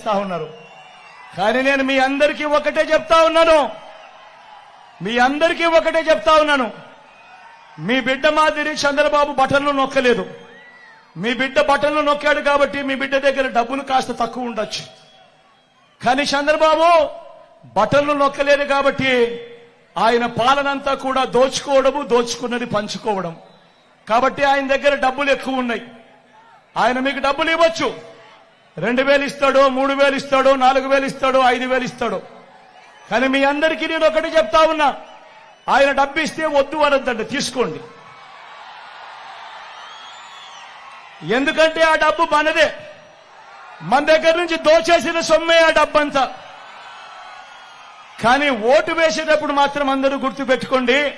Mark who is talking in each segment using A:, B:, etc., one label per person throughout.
A: చేస్తా ఉన్నారు. కానీ నేను మీ అందరికీ ఒకటే చెప్తా ఉన్నాను. మీ అందరికీ ఒకటే చెప్తా ఉన్నాను. మీ బిడ్డ మాదిరి చంద్రబాబు బటన్లు నొక్కలేదు. మీ బిడ్డ బటన్లు నొక్కాడు కాబట్టి మీ బిడ్డ దగ్గర డబ్బులు కాస్త తక్కువ ఉండొచ్చు. కానీ చంద్రబాబు బటన్లు నొక్కలేదు కాబట్టి ఆయన పాలనంతా కూడా దోచుకోవడము దోచుకున్నది పంచుకోవడం. కాబట్టి ఆయన దగ్గర డబ్బులు ఎక్కువ ఉన్నాయి. ఆయన మీకు డబ్బులు ఇవ్వచ్చు. రెండు వేలు ఇస్తాడో మూడు వేలు ఇస్తాడో నాలుగు వేలు ఇస్తాడో ఐదు వేలు ఇస్తాడో. కానీ మీ అందరికీ నేను ఒకటి చెప్తా ఉన్నా. ఆయన డబ్బు ఇస్తే వద్దు అనొద్దండి తీసుకోండి. ఎందుకంటే ఆ డబ్బు మనదే. మన దగ్గర నుంచి దోచేసిన సొమ్మే ఆ డబ్బంతా. కానీ ఓటు వేసేటప్పుడు మాత్రం అందరూ గుర్తు పెట్టుకోండి.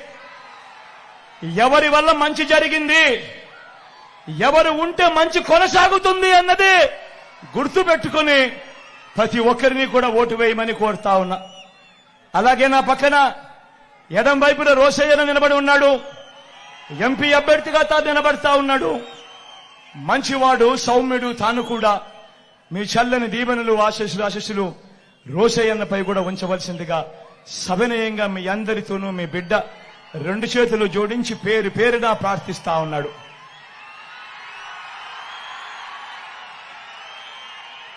A: ఎవరి వల్ల మంచి జరిగింది? ఎవరు ఉంటే మంచి కొనసాగుతుంది అన్నది గుర్తుపెట్టుకుని ప్రతి ఒక్కరిని కూడా ఓటు వేయమని కోరుతా ఉన్నా. అలాగే నా పక్కన ఎడం వైపున రోసయ్యను నిలబడి ఉన్నాడు. ఎంపీ అభ్యర్థిగా తాను నిలబడతా ఉన్నాడు. మంచివాడు సౌమ్యుడు తాను కూడా మీ చల్లని దీవెనలు ఆశీస్సులు ఆశీస్సులు రోసయ్యన్నపై కూడా ఉంచవలసిందిగా సవినయంగా మీ అందరితోనూ మీ బిడ్డ రెండు చేతులు జోడించి పేరు పేరున ప్రార్థిస్తా ఉన్నాడు.